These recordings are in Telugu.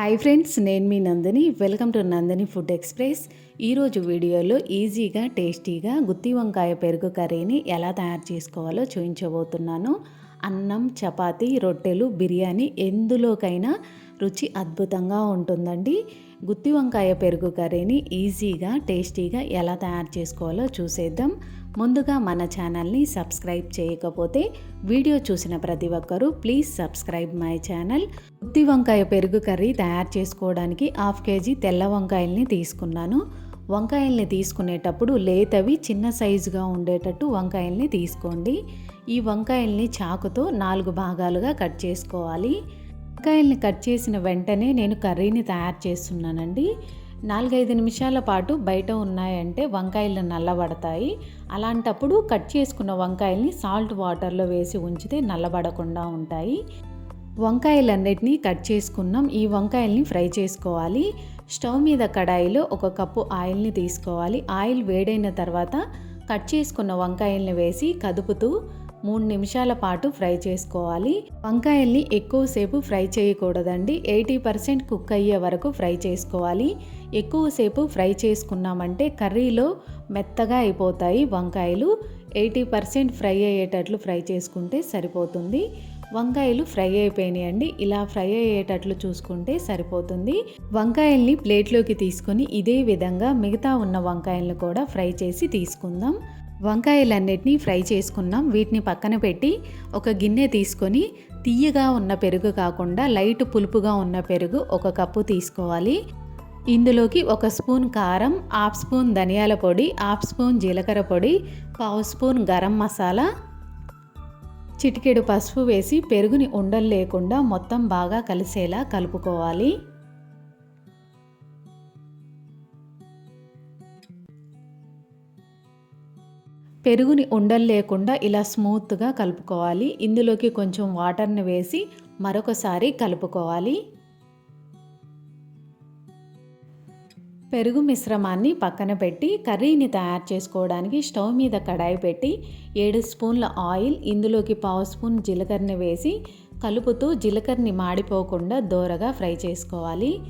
హాయ్ ఫ్రెండ్స్ నేను మీ Nandini. Welcome to Nandini food express ఈరోజు వీడియోలో ఈజీగా టేస్టీగా గుత్తి వంకాయ పెరుగు కర్రీని ఎలా తయారు చేసుకోవాలో చూపించబోతున్నాను. అన్నం చపాతీ రొట్టెలు బిర్యానీ ఎందులోకైనా రుచి అద్భుతంగా ఉంటుందండి. గుత్తి వంకాయ పెరుగు కర్రీని ఈజీగా టేస్టీగా ఎలా తయారు చేసుకోవాలో చూసేద్దాం. ముందుగా మన ఛానల్ని సబ్స్క్రైబ్ చేయకపోతే వీడియో చూసిన ప్రతి ఒక్కరూ ప్లీజ్ సబ్స్క్రైబ్ మై ఛానల్. గుత్తి వంకాయ పెరుగు కర్రీ తయారు చేసుకోవడానికి హాఫ్ కేజీ తెల్ల వంకాయల్ని తీసుకున్నాను. వంకాయల్ని తీసుకునేటప్పుడు లేతవి చిన్న సైజుగా ఉండేటట్టు వంకాయల్ని తీసుకోండి. ఈ వంకాయల్ని చాకుతో నాలుగు భాగాలుగా కట్ చేసుకోవాలి. వంకాయల్ని కట్ చేసిన వెంటనే నేను కర్రీని తయారు చేస్తున్నానండి. నాలుగైదు నిమిషాల పాటు బయట ఉన్నాయంటే వంకాయలు నల్లబడతాయి. అలాంటప్పుడు కట్ చేసుకున్న వంకాయల్ని సాల్ట్ వాటర్లో వేసి ఉంచితే నల్లబడకుండా ఉంటాయి. వంకాయలన్నిటినీ కట్ చేసుకున్నాం. ఈ వంకాయల్ని ఫ్రై చేసుకోవాలి. స్టవ్ మీద కడాయిలో ఒక కప్పు ఆయిల్ని తీసుకోవాలి. ఆయిల్ వేడైన తర్వాత కట్ చేసుకున్న వంకాయల్ని వేసి కదుపుతూ మూడు నిమిషాల పాటు ఫ్రై చేసుకోవాలి. వంకాయల్ని ఎక్కువసేపు ఫ్రై చేయకూడదండి. ఎయిటీ పర్సెంట్ కుక్ అయ్యే వరకు ఫ్రై చేసుకోవాలి. ఎక్కువసేపు ఫ్రై చేసుకున్నామంటే కర్రీలో మెత్తగా అయిపోతాయి వంకాయలు. ఎయిటీ పర్సెంట్ ఫ్రై అయ్యేటట్లు ఫ్రై చేసుకుంటే సరిపోతుంది. వంకాయలు ఫ్రై అయిపోయినాయండి ఇలా ఫ్రై అయ్యేటట్లు చూసుకుంటే సరిపోతుంది. వంకాయల్ని ప్లేట్లోకి తీసుకొని ఇదే విధంగా మిగతా ఉన్న వంకాయలను కూడా ఫ్రై చేసి తీసుకుందాం. వంకాయలన్నిటినీ ఫ్రై చేసుకున్నాం. వీటిని పక్కన పెట్టి ఒక గిన్నె తీసుకొని తీయగా ఉన్న పెరుగు కాకుండా లైట్ పులుపుగా ఉన్న పెరుగు ఒక కప్పు తీసుకోవాలి. ఇందులోకి ఒక స్పూన్ కారం హాఫ్ స్పూన్ ధనియాల పొడి హాఫ్ స్పూన్ జీలకర్ర పొడి పావు స్పూన్ గరం మసాలా చిటికెడు పసుపు వేసి పెరుగుని ఉండలు లేకుండా మొత్తం బాగా కలిసేలా కలుపుకోవాలి. పెరుగుని ఉండలు లేకుండా ఇలా స్మూత్గా కలుపుకోవాలి. ఇందులోకి కొంచెం వాటర్ని వేసి మరొకసారి కలుపుకోవాలి. పెరుగు మిశ్రమాన్ని పక్కన పెట్టి కర్రీని తయారు చేసుకోవడానికి స్టవ్ మీద కడాయి పెట్టి ఏడు స్పూన్ల ఆయిల్ ఇందులోకి పావు స్పూన్ జీలకర్రని వేసి కలుపుతూ జీలకర్రని మాడిపోకుండా దోరగా ఫ్రై చేసుకోవాలి.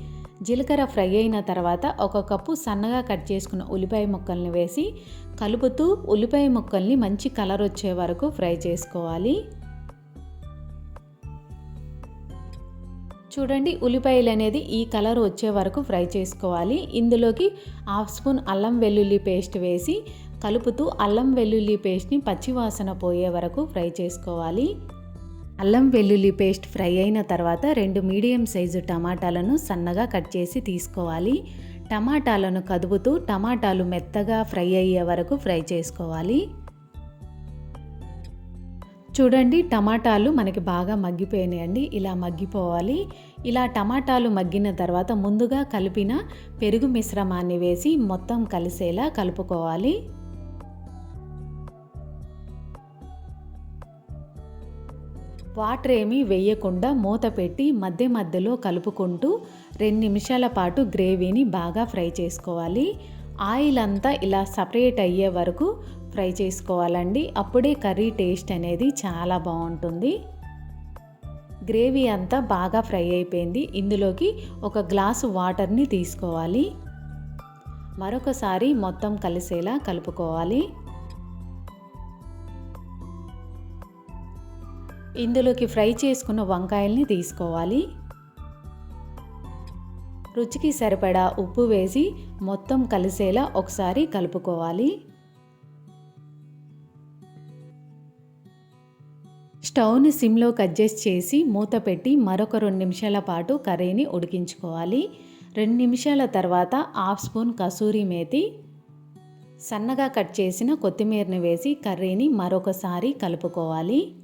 జీలకర్ర ఫ్రై అయిన తర్వాత ఒక కప్పు సన్నగా కట్ చేసుకున్న ఉల్లిపాయ ముక్కల్ని వేసి కలుపుతూ ఉల్లిపాయ ముక్కల్ని మంచి కలర్ వచ్చే వరకు ఫ్రై చేసుకోవాలి. చూడండి ఉల్లిపాయలు అనేది ఈ కలర్ వచ్చే వరకు ఫ్రై చేసుకోవాలి. ఇందులోకి హాఫ్ స్పూన్ అల్లం వెల్లుల్లి పేస్ట్ వేసి కలుపుతూ అల్లం వెల్లుల్లి పేస్ట్ని పచ్చివాసన పోయే వరకు ఫ్రై చేసుకోవాలి. అల్లం వెల్లుల్లి పేస్ట్ ఫ్రై అయిన తర్వాత రెండు మీడియం సైజు టమాటాలను సన్నగా కట్ చేసి తీసుకోవాలి. టమాటాలను కదుపుతూ టమాటాలు మెత్తగా ఫ్రై అయ్యే వరకు ఫ్రై చేసుకోవాలి. చూడండి టమాటాలు మనకి బాగా మగ్గిపోయినాయండి. ఇలా మగ్గిపోవాలి. ఇలా టమాటాలు మగ్గిన తర్వాత ముందుగా కలిపిన పెరుగు మిశ్రమాన్ని వేసి మొత్తం కలిసేలా కలుపుకోవాలి. వాటర్ ఏమీ వేయకుండా మూత పెట్టి మధ్య మధ్యలో కలుపుకుంటూ రెండు నిమిషాల పాటు గ్రేవీని బాగా ఫ్రై చేసుకోవాలి. ఆయిల్ అంతా ఇలా సపరేట్ అయ్యే వరకు ఫ్రై చేసుకోవాలండి. అప్పుడే కర్రీ టేస్ట్ అనేది చాలా బాగుంటుంది. గ్రేవీ అంతా బాగా ఫ్రై అయిపోయింది. ఇందులోకి ఒక గ్లాసు వాటర్ని తీసుకోవాలి. మరొకసారి మొత్తం కలిసేలా కలుపుకోవాలి. ఇందులోకి ఫ్రై చేసుకున్న వంకాయల్ని తీసుకోవాలి. రుచికి సరిపడా ఉప్పు వేసి మొత్తం కలిసేలా ఒకసారి కలుపుకోవాలి. స్టవ్ని సిమ్లోకి అడ్జస్ట్ చేసి మూత పెట్టి మరొక రెండు నిమిషాల పాటు కర్రీని ఉడికించుకోవాలి. రెండు నిమిషాల తర్వాత హాఫ్ స్పూన్ కసూరి మేతి సన్నగా కట్ చేసిన కొత్తిమీరని వేసి కర్రీని మరొకసారి కలుపుకోవాలి.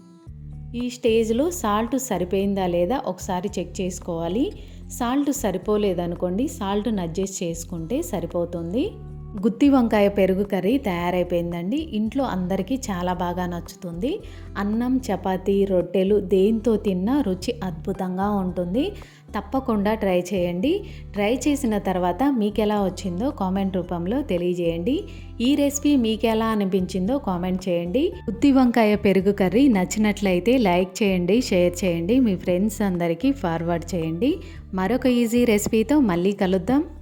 ఈ స్టేజ్లో సాల్ట్ సరిపోయిందా లేదా ఒకసారి చెక్ చేసుకోవాలి. సాల్ట్ సరిపోలేదనుకోండి సాల్ట్ని అడ్జస్ట్ చేసుకుంటే సరిపోతుంది. గుత్తి వంకాయ పెరుగు కర్రీ తయారైపోయిందండి. ఇంట్లో అందరికీ చాలా బాగా నచ్చుతుంది. అన్నం చపాతి రొట్టెలు దేంతో తిన్నా రుచి అద్భుతంగా ఉంటుంది. తప్పకుండా ట్రై చేయండి. ట్రై చేసిన తర్వాత మీకు ఎలా వచ్చిందో కామెంట్ రూపంలో తెలియజేయండి. ఈ రెసిపీ మీకు ఎలా అనిపించిందో కామెంట్ చేయండి. గుత్తి వంకాయ పెరుగు కర్రీ నచ్చినట్లయితే లైక్ చేయండి షేర్ చేయండి. మీ ఫ్రెండ్స్ అందరికీ ఫార్వర్డ్ చేయండి. మరొక ఈజీ రెసిపీతో మళ్ళీ కలుద్దాం.